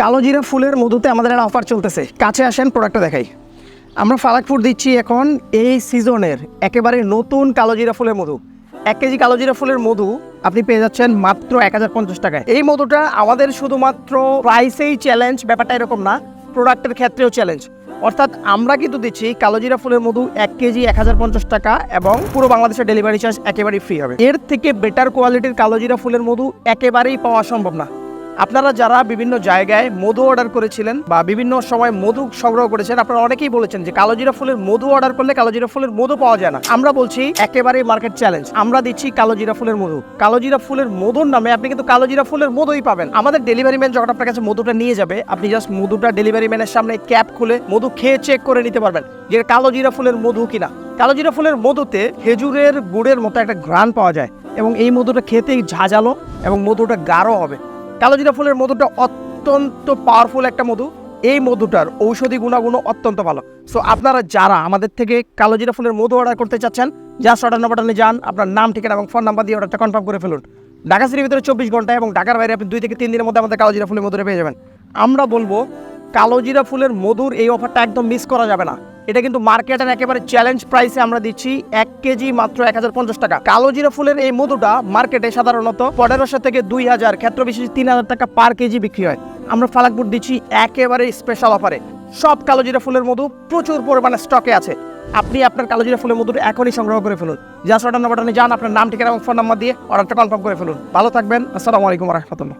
কালোজিরা ফুলের মধুতে আমাদের একটা অফার চলতেছে। কাছে আসেন প্রোডাক্টটা দেখাই। আমরা ফালাকপুর দিচ্ছি এখন এই সিজনের একেবারে নতুন কালোজিরা ফুলের মধু। এক কেজি কালোজিরা ফুলের মধু আপনি পেয়ে যাচ্ছেন মাত্র এক হাজার পঞ্চাশ টাকায়। এই মধুটা আমাদের শুধুমাত্র প্রাইসেই চ্যালেঞ্জ ব্যাপারটা এরকম না প্রোডাক্টের ক্ষেত্রেও চ্যালেঞ্জ অর্থাৎ আমরা কিন্তু দিচ্ছি কালোজিরা ফুলের মধু এক কেজি এক হাজার পঞ্চাশ টাকা এবং পুরো বাংলাদেশের ডেলিভারি চার্জ একেবারেই ফ্রি হবে। এর থেকে বেটার কোয়ালিটির কালোজিরা ফুলের মধু একেবারেই পাওয়া সম্ভব না। আপনারা যারা বিভিন্ন জায়গায় মধু অর্ডার করেছিলেন বা বিভিন্ন সময় মধু সংগ্রহ করেছেন, আপনারা অনেকেই বলেছেন যে কালোজিরা ফুলের মধু অর্ডার করলে কালোজিরা ফুলের মধু পাওয়া যায় না। আমরা বলছি একেবারেই মার্কেট চ্যালেঞ্জ আমরা দিচ্ছি কালোজিরা ফুলের মধু। কালোজিরা ফুলের মধুর নামে আপনি কিন্তু কালোজিরা ফুলের মধুই পাবেন। আমাদের ডেলিভারি ম্যান যখন আপনার কাছে মধুটা নিয়ে যাবে, আপনি জাস্ট মধুটা ডেলিভারি ম্যানের সামনে ক্যাপ খুলে মধু খেয়ে চেক করে নিতে পারবেন যে কালোজিরা ফুলের মধু কিনা। কালোজিরা ফুলের মধুতে খেজুরের গুড়ের মতো একটা ঘ্রাণ পাওয়া যায় এবং এই মধুটা খেতেই ঝাঁঝালো এবং মধুটা গাঢ় হবে। কালোজিরা ফুলের মধুটা অত্যন্ত পাওয়ারফুল একটা মধু। এই মধুটার ঔষধি গুণাগুণ অত্যন্ত ভালো। সো আপনারা যারা আমাদের থেকে কালোজিরা ফুলের মধু অর্ডার করতে চাচ্ছেন যা অর্ডার নাম্বারটা যান, আপনার নাম, ঠিকানা এবং ফোন নাম্বার দিয়ে অর্ডারটা কনফার্ম করে ফেলুন। ঢাকা সিটির ভিতরে চব্বিশ ঘণ্টা এবং ঢাকার বাইরে আপনি দুই থেকে তিন দিনের মধ্যে আমাদের কালোজিরা ফুলের মধুরে পেয়ে যাবেন। আমরা বলব কালোজিরা ফুলের মধুর এই অফারটা একদম মিস করা যাবে না। এটা কিন্তু মার্কেটের একেবারে চ্যালেঞ্জ প্রাইসে আমরা দিচ্ছি এক কেজি মাত্র এক হাজার পঞ্চাশ টাকা। কালোজিরা ফুলের এই মধুটা মার্কেটে সাধারণত পনেরোশো থেকে দুই হাজার, ক্ষেত্র বিশেষ তিন হাজার টাকা পার কেজি বিক্রি হয়। আমরা ফালাকপুর দিচ্ছি একেবারে স্পেশাল অফারে সব কালোজিরা ফুলের মধু প্রচুর পরিমাণে স্টকে আছে। আপনি আপনার কালোজিরা ফুলের মধুর এখনই সংগ্রহ করে ফেলুন। জাস্ট অর্ডার নাম্বারটা যান, আপনার নাম, ঠিকানা এবং ফোন নাম্বার দিয়ে অর্ডারটা কনফার্ম করে ফেলুন। ভালো থাকবেন, আসসালামু আলাইকুম রহমতুল্লাহ।